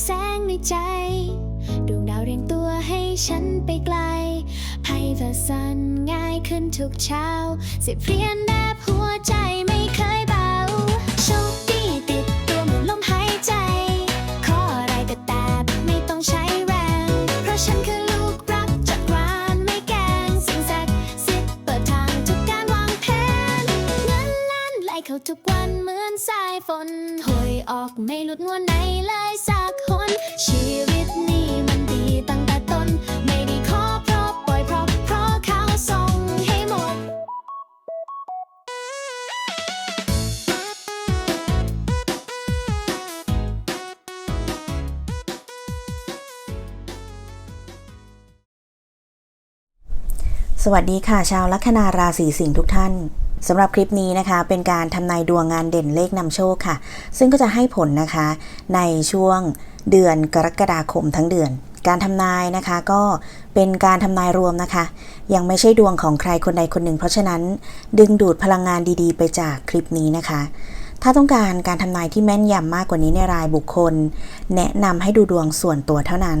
แสงในใจ ดวงดาวเรียงตัวให้ฉันไปไกลให้เธอสั่นง่ายขึ้นทุกเช้า สิบเรียนแนบหัวใจไม่เคยเบาโชคดีติดตัวเหมือนลมหายใจ ขออะไรก็แต่ไม่ต้องใช้แรง เพราะฉันคือลูกรักจากรานไม่แกงสิ่งศักดิ์สิทธิ์เปิดทางทุกการวางแผน เงินล้านไหลเข้าทุกวันเหมือนสายฝนหวยออกไม่หลุดงวดไหน สวัสดีค่ะ ชาวลัคนาราศีสิงห์ทุกท่านสำหรับคลิปนี้นะคะเป็นการทำนายดวงงานเด่นเลขนำโชคค่ะ ซึ่งก็จะให้ผลนะคะในช่วงเดือนกรกฎาคมทั้งเดือน การทำนายนะคะก็เป็นการทำนายรวมนะคะ ยังไม่ใช่ดวงของใครคนใดคนหนึ่ง เพราะฉะนั้นดึงดูดพลังงานดีๆ ไปจากคลิปนี้นะคะ ถ้าต้องการการทำนายที่แม่นยำมากกว่านี้ในรายบุคคล แนะนำให้ดูดวงส่วนตัวเท่านั้น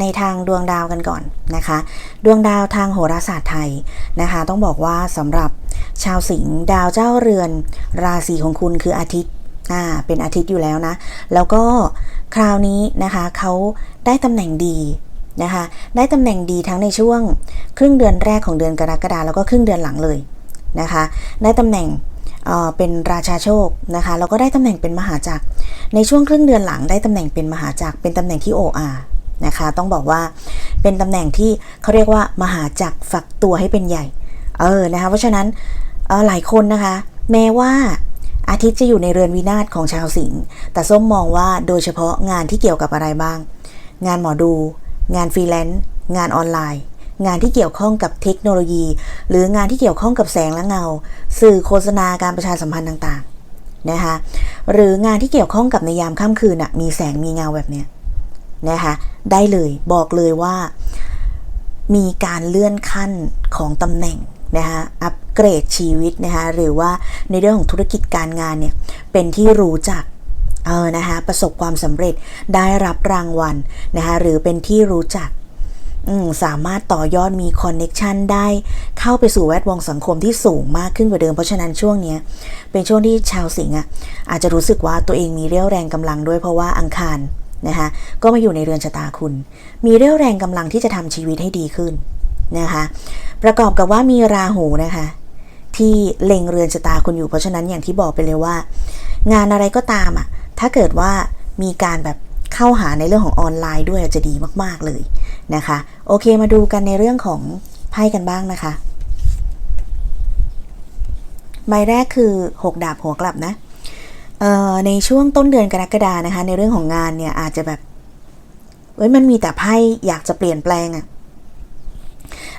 ในทางดวงดาวกันก่อนนะคะ ดวงดาวทางโหราศาสตร์ไทยนะคะ ต้องบอกว่าสำหรับชาวสิงห์ดาวเจ้าเรือน ราศีของคุณคืออาทิตย์อ่าเป็นอาทิตย์อยู่แล้วนะ แล้วก็คราวนี้นะคะเขาได้ตำแหน่งดีนะคะ ได้ตำแหน่งดีทั้งในช่วงครึ่งเดือนแรกของเดือนกรกฎาแล้วก็ครึ่งเดือนหลังเลยนะคะ ได้ตำแหน่งเป็นราชาโชคนะคะแล้วก็ได้ตำแหน่งเป็นมหาจักร ในช่วงครึ่งเดือนหลังได้ตำแหน่งเป็นมหาจักรเป็นตำแหน่งที่ OR นะคะ ต้องบอกว่าเป็นตำแหน่งที่เขาเรียกว่ามหาจักรฝักตัวให้เป็นใหญ่ เออนะคะเพราะฉะนั้นออหลายคนนะคะ แม้ว่าอาทิตย์จะอยู่ในเรือนวินาศของชาวสิงห์แต่ส้มมองว่าโดยเฉพาะงานที่เกี่ยวกับอะไรบ้าง งานหมอดู งานฟรีแลนซ์งานออนไลน์ งานที่เกี่ยวข้องกับเทคโนโลยี หรืองานที่เกี่ยวข้องกับแสงและเงา สื่อโฆษณาการประชาสัมพันธ์ต่างๆนะคะหรืองานที่เกี่ยวข้องกับในยามค่ำคืนอะมีแสงมีเงาแบบเนี้ย นะคะได้เลยบอกเลยว่า มีการเลื่อนขั้นของตำแหน่งนะคะอัปเกรดชีวิตนะคะหรือว่าในเรื่องของธุรกิจการงานเนี่ยเป็นที่รู้จักเออนะคะประสบความสำเร็จได้รับรางวัลนะคะหรือเป็นที่รู้จักสามารถต่อยอดมีคอนเน็ชันได้เข้าไปสู่แวดวงสังคมที่สูงมากขึ้นกว่าเดิม เพราะฉะนั้นช่วงนี้เป็นช่วงที่ชาวสิงห์อะอาจจะรู้สึกว่าตัวเองมีเรี่ยวแรงกำลังด้วยเพราะว่าอังคาร นะคะก็มาอยู่ในเรือนชะตาคุณ มีเรี่ยวแรงกำลังที่จะทำชีวิตให้ดีขึ้นนะคะประกอบกับว่ามีราหูนะคะ ที่เล็งเรือนชะตาคุณอยู่เพราะฉะนั้นอย่างที่บอกไปเลยว่า งานอะไรก็ตามอะถ้าเกิดว่ามีการแบบเข้าหาในเรื่องของออนไลน์ด้วยจะดีมาก ๆเลยนะคะ โอเคมาดูกันในเรื่องของไพ่กันบ้างนะคะ ใบแรกคือ 6 ดาบหัวกลับนะ ในช่วงต้นเดือนกรกฎานะคะ ในเรื่องของงานเนี่ยอาจจะแบบเอ้ยมันมีแต่ไพ่อยากจะเปลี่ยนแปลงอะ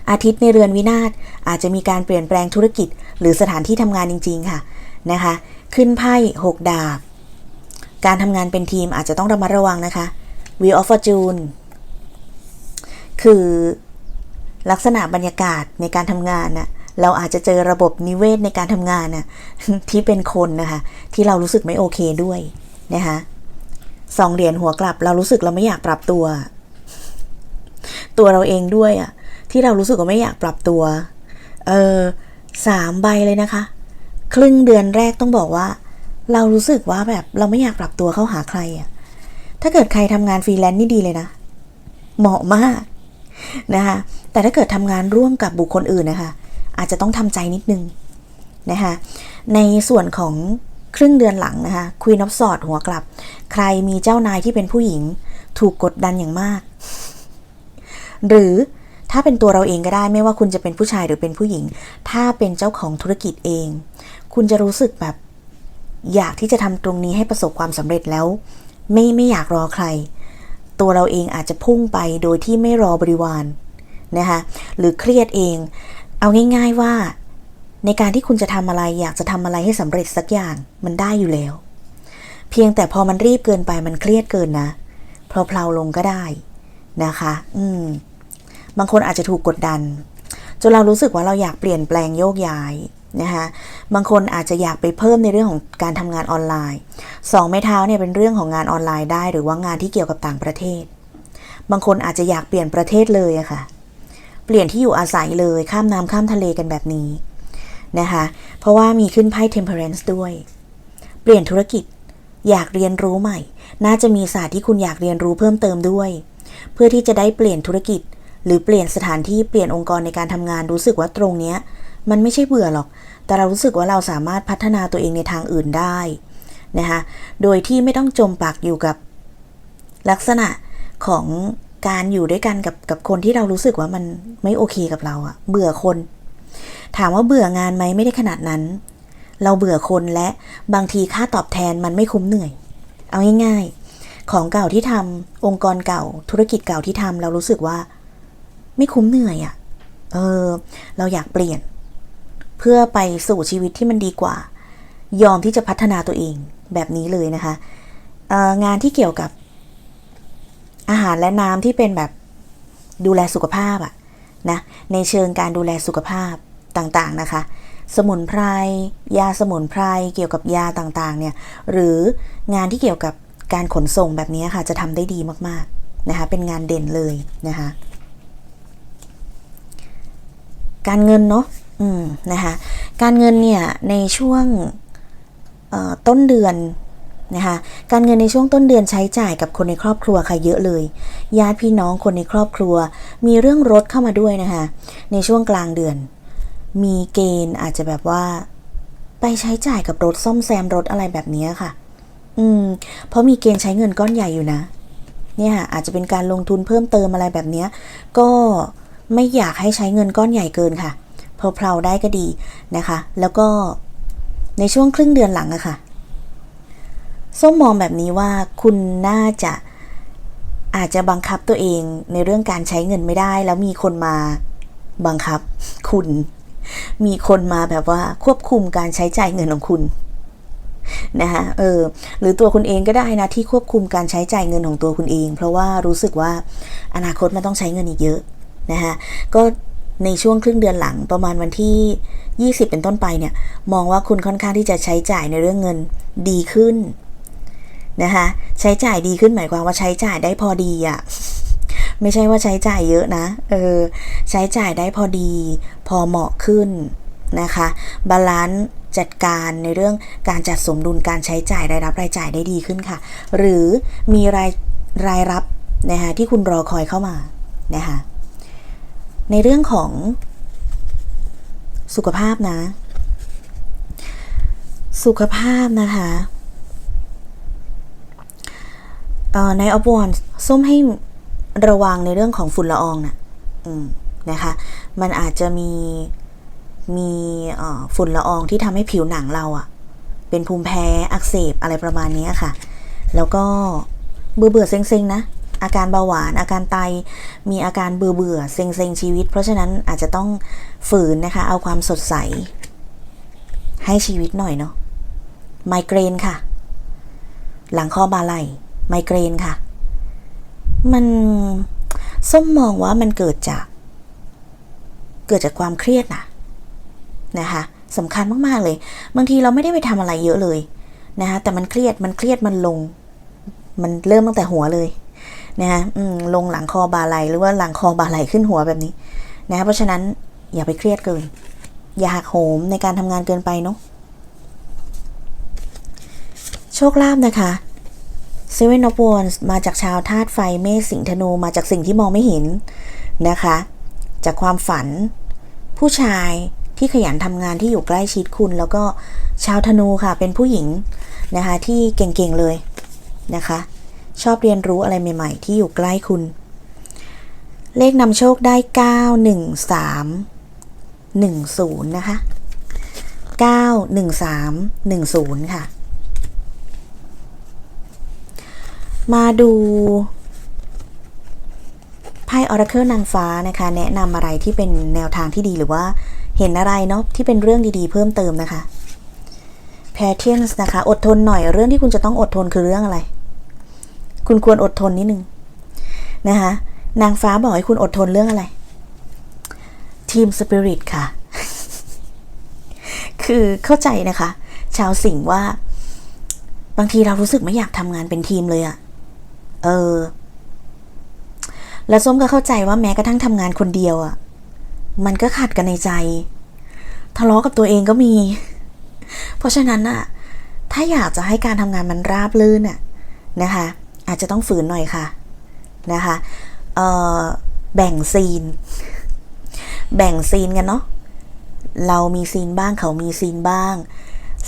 อาทิตย์ในเรือนวินาศอาจจะมีการเปลี่ยนแปลงธุรกิจ หรือสถานที่ทำงานจริง ๆ ค่ะนะคะ ขึ้นไพ่6ดาบ การทำงานเป็นทีมอาจจะต้องระมัดระวังนะคะ Wheel of Fortune คือลักษณะบรรยากาศในการทำงานน่ะ เราอาจจะเจอระบบนิเวศในการทำงานน่ะที่เป็นคนนะคะที่เรารู้สึกไม่โอเคด้วยนะคะสองเหรียญหัวกลับ เรารู้สึกเราไม่อยากปรับตัว ตัวเราเองด้วยอะที่เรารู้สึกว่าไม่อยากปรับตัว เออสามใบเลยนะคะ ครึ่งเดือนแรกต้องบอกว่า เรารู้สึกว่าแบบเราไม่อยากปรับตัวเข้าหาใครอะถ้าเกิดใครทำงานฟรีแลนซ์นี่ดีเลยนะ เหมาะมากนะคะแต่ถ้าเกิดทำงานร่วมกับบุคคลอื่นนะคะ อาจจะต้องทำใจนิดนึงนะคะในส่วนของครึ่งเดือนหลังนะคะ Queen of Swords หัวกลับ ใครมีเจ้านายที่เป็นผู้หญิง ถูกกดดันอย่างมาก หรือถ้าเป็นตัวเราเองก็ได้ไม่ว่าคุณจะเป็นผู้ชายหรือเป็นผู้หญิง ถ้าเป็นเจ้าของธุรกิจเอง คุณจะรู้สึกแบบ อยากที่จะทำตรงนี้ให้ประสบความสำเร็จแล้ว ไม่ไม่อยากรอใคร ตัวเราเองอาจจะพุ่งไปโดยที่ไม่รอบริวารนะคะหรือเครียดเอง เอาง่ายๆว่า ในการที่คุณจะทำอะไรอยากจะทำอะไรให้สำเร็จสักอย่างมันได้อยู่แล้ว เพียงแต่พอมันรีบเกินไปมันเครียดเกินนะเพลาๆลงก็ได้นะคะ อืม บางคนอาจจะถูกกดดัน จนเรารู้สึกว่าเราอยากเปลี่ยนแปลงโยกย้ายนะคะบางคนอาจจะอยากไปเพิ่มในเรื่องของการทำงานออนไลน์สองไม้เท้าเนี่ยเป็นเรื่องของงานออนไลน์ได้ หรือว่างานที่เกี่ยวกับต่างประเทศ บางคนอาจจะอยากเปลี่ยนประเทศเลยอะค่ะ เปลี่ยนที่อยู่อาศัยเลยข้ามน้ำข้ามทะเลกันแบบนี้นะคะ เพราะว่ามีขึ้นไพ่ temperance ด้วย เปลี่ยนธุรกิจอยากเรียนรู้ใหม่ น่าจะมีศาสตร์ที่คุณอยากเรียนรู้เพิ่มเติมด้วย เพื่อที่จะได้เปลี่ยนธุรกิจ หรือเปลี่ยนสถานที่เปลี่ยนองค์กรในการทำงานรู้สึกว่าตรงเนี้ย มันไม่ใช่เบื่อหรอก แต่เรารู้สึกว่าเราสามารถพัฒนาตัวเองในทางอื่นได้นะคะโดยที่ไม่ต้องจมปักอยู่กับลักษณะของ การอยู่ด้วยกันกับกับคนที่เรารู้สึกว่ามันไม่โอเคกับเราอะเบื่อคน ถามว่าเบื่องานไหมไม่ได้ขนาดนั้น เราเบื่อคนและบางทีค่าตอบแทนมันไม่คุ้มเหนื่อย เอาง่าย ๆ ของเก่าที่ทำองค์กรเก่า ธุรกิจเก่าที่ทำเรารู้สึกว่า ไม่คุ้มเหนื่อยอะ่ะเออ เราอยากเปลี่ยน เพื่อไปสู่ชีวิตที่มันดีกว่า ยอมที่จะพัฒนาตัวเองแบบนี้เลยนะคะงานที่เกี่ยวกับ อาหารและน้ำที่เป็นแบบดูแลสุขภาพอะนะในเชิงการดูแลสุขภาพต่างๆนะคะ สมุนไพรยาสมุนไพรเกี่ยวกับยาต่างๆเนี่ยหรืองานที่เกี่ยวกับการขนส่งแบบนี้ค่ะจะทำได้ดีมากๆนะคะเป็นงานเด่นเลยนะคะ การเงินเนาะอืมนะคะการเงินเนี่ยในช่วงต้นเดือน นะคะการเงินในช่วงต้นเดือนใช้จ่ายกับคนในครอบครัวค่ะเยอะเลย ญาติพี่น้องคนในครอบครัว มีเรื่องรถเข้ามาด้วยนะคะ ในช่วงกลางเดือน มีเกณฑ์อาจจะแบบว่า ไปใช้จ่ายกับรถซ่อมแซมรถอะไรแบบนี้ค่ะ อืม เพราะมีเกณฑ์ใช้เงินก้อนใหญ่อยู่นะ เนี่ยอาจจะเป็นการลงทุนเพิ่มเติมอะไรแบบนี้ก็ไม่อยากให้ใช้เงินก้อนใหญ่เกินค่ะเพลาๆได้ก็ดีนะคะ แล้วก็ในช่วงครึ่งเดือนหลังอะค่ะ ส้มมองแบบนี้ว่าคุณน่าจะอาจจะบังคับตัวเองในเรื่องการใช้เงินไม่ได้ แล้วมีคนมาบังคับ คุณ มีคนมาแบบว่าควบคุมการใช้จ่ายเงินของคุณนะคะเออหรือตัวคุณเองก็ได้นะที่ควบคุมการใช้จ่ายเงินของตัวคุณเอง เพราะว่ารู้สึกว่าอนาคตมันต้องใช้เงินอีกเยอะนะคะก็ในช่วงครึ่งเดือนหลังประมาณวันที่ 20 เป็นต้นไปเนี่ย มองว่าคุณค่อนข้างที่จะใช้จ่ายในเรื่องเงินดีขึ้น นะคะใช้จ่ายดีขึ้นหมายความว่าใช้จ่ายได้พอดีอะไม่ใช่ว่าใช้จ่ายเยอะนะ เออ ใช้จ่ายได้พอดี พอเหมาะขึ้นนะคะ บาลานซ์จัดการในเรื่องการจัดสมดุลการใช้จ่ายรายรับรายจ่ายได้ดีขึ้นค่ะ หรือมีรายรายรับนะคะที่คุณรอคอยเข้ามานะคะ ในเรื่องของสุขภาพนะ สุขภาพนะคะ เอ่อในอฟวอนส้มให้ระวังในเรื่องของฝุ่นละอองนะ่ะนะคะ มันอาจจะมีมีฝุ่นละอองที่ทำให้ผิวหนังเราอะเป็นภูมิแพ้อักเสบอะไรประมาณนี้ค่ะ แล้วก็เบื่อเบื่อๆเซ็งๆนะอาการเบาหวานอาการไตมีอาการเบื่อเบื่อเซ็งเซ็งชีวิต เพราะฉะนั้นอาจจะต้องฝืนนะคะ เอาความสดใส ให้ชีวิตหน่อยเนาะไมเกรนค่ะ หลังข้อบาไหล ไมเกรนค่ะ มันส้มมองว่ามันเกิดจาก เกิดจากความเครียดนะนะคะสำคัญมากๆเลย บางทีเราไม่ได้ไปทำอะไรเยอะเลยนะคะแต่มันเครียดมันเครียดมันลง มันเริ่มตั้งแต่หัวเลยนะคะอืมลงหลังคอบาไหลหรือว่าหลังคอบาไหลขึ้นหัวแบบนี้นะคะเพราะฉะนั้นอย่าไปเครียดเกิน อย่าหักโหมในการทำงานเกินไปเนาะโชคลาภนะคะ Seven of Wands มาจากชาวธาตุไฟเมษสิงธนูมาจากสิ่งที่มองไม่เห็นนะคะ จากความฝัน ผู้ชายที่ขยันทำงานที่อยู่ใกล้ชิดคุณ แล้วก็ชาวธนูค่ะเป็นผู้หญิงนะคะที่เก่งๆเลยนะคะ ชอบเรียนรู้อะไรใหม่ๆ ที่อยู่ใกล้คุณ เลขนำโชคได้ 9 1 3 1 0 นะคะ 9 1 3 1 0 ค่ะ มาดูไพ่พ่อราเคิลนางฟ้านะคะ แนะนำอะไรที่เป็นแนวทางที่ดีหรือว่าเห็นอะไรเนาะที่เป็นเรื่องดีๆ เพิ่มเติมนะคะ p a t i e n c e นะคะ อดทนหน่อยเรื่องที่คุณจะต้องอดทนคือเรื่องอะไร คุณควรอดทนนิดนึงนะคะนางฟ้าบอกให้คุณอดทนเรื่องอะไร ทีมสปิริตค่ะ คือเข้าใจนะคะ ชาวสิงห์ว่า บางทีเรารู้สึกไม่อยากทำงานเป็นทีมเลยอะ เออ แล้วส้มก็เข้าใจว่าแม้กระทั่งทำงานคนเดียวอะมันก็ขัดกันในใจ ทะเลาะกับตัวเองก็มี เพราะฉะนั้นอะถ้าอยากจะให้การทำงานมันราบรื่นอะนะคะ อาจจะต้องฝืนหน่อยค่ะนะคะเออแบ่งซีน แบ่งซีนกันเนาะเรามีซีนบ้างเขามีซีนบ้าง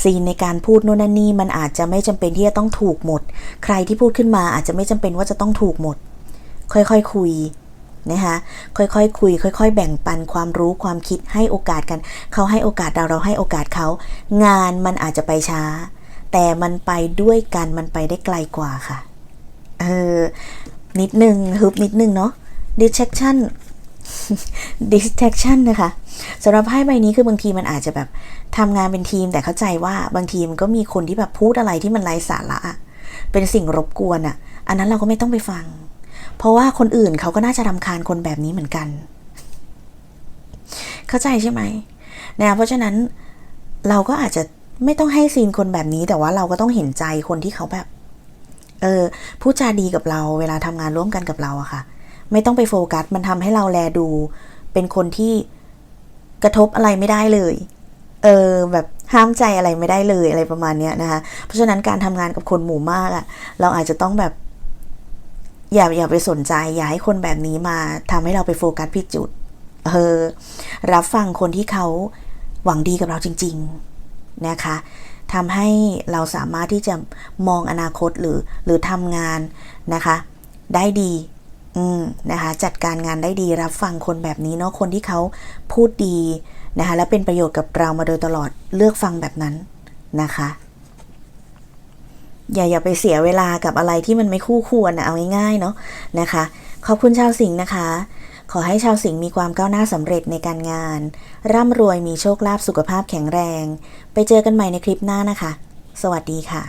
ซีนในการพูดโน่นนั่นนี่มันอาจจะไม่จำเป็นที่จะต้องถูกหมด ใครที่พูดขึ้นมาอาจจะไม่จำเป็นว่าจะต้องถูกหมด ค่อยๆคคุยนะคะค่อยๆคคุย ค่อย ๆ แบ่งปันความรู้ความคิดให้โอกาสกัน เขาให้โอกาสเราเราให้โอกาสเขา งานมันอาจจะไปช้า แต่มันไปด้วยกันมันไปได้ไกลกว่าค่ะเออนิดนึงฮึบนิดนึงเนาะ distraction distraction นะคะ สำหรับไพ่ใบนี้คือบางทีมันอาจจะแบบทำงานเป็นทีมแต่เข้าใจว่าบางทีมันก็มีคนที่แบบพูดอะไรที่มันไร้สาระเป็นสิ่งรบกวนอะอันนั้นเราก็ไม่ต้องไปฟัง เพราะว่าคนอื่นเขาก็น่าจะรำคาญคนแบบนี้เหมือนกัน เข้าใจใช่ไหมนะเพราะฉะนั้นเราก็อาจจะไม่ต้องให้ซีนคนแบบนี้แต่ว่าเราก็ต้องเห็นใจคนที่เขาแบบ เออพูดจาดีกับเรา เวลาทำงานร่วมกันกับเราอะค่ะ ไม่ต้องไปโฟกัส มันทำให้เราแลดู เป็นคนที่ กระทบอะไรไม่ได้เลย เออแบบห้ามใจอะไรไม่ได้เลยอะไรประมาณเนี้ยนะคะ เพราะฉะนั้นการทำงานกับคนหมู่มากอะเราอาจจะต้องแบบ อย่าอย่าไปสนใจ อย่าให้คนแบบนี้มาทำให้เราไปโฟกัสผิดจุด เออ รับฟังคนที่เขาหวังดีกับเราจริง ๆนะคะทำให้เราสามารถที่จะมองอนาคตหรือหรือทำงานนะคะ ได้ดี อืมนะคะจัดการงานได้ดีรับฟังคนแบบนี้เนาะคนที่เขาพูดดีนะคะและเป็นประโยชน์กับเรามาโดยตลอดเลือกฟังแบบนั้นนะคะ อย่าอย่าไปเสียเวลากับอะไรที่มันไม่คู่ควรนะเอาง่ายๆเนาะนะคะ ขอบคุณชาวสิงห์นะคะ ขอให้ชาวสิงห์มีความก้าวหน้าสำเร็จในการงาน ร่ำรวยมีโชคลาภสุขภาพแข็งแรง ไปเจอกันใหม่ในคลิปหน้านะคะ สวัสดีค่ะ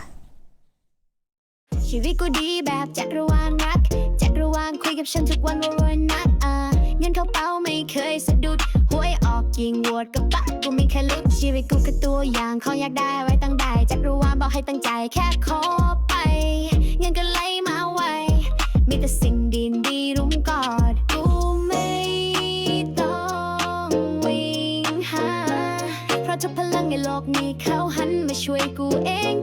ชีวิตกูดีแบบจักรวาลรัก กับฉันทุกวันว่ารวยนักอ่าเงินเข้าเป้าไม่เคยสะดุดหวยออกยิงโหวดกับปะกูมีแค่ลุกชีวิตกูคือตัวอย่างขออยากได้ไว้ตั้งได้จักรวาลบอกให้ตั้งใจแค่ขอไป เงินก็ไหลมาไวมีแต่สิ่งดีดีๆรุมกอดกูไม่ต้องวิ่งหาเพราะทุกพลังในโลกนี้เขาหันมาช่วยกูเอง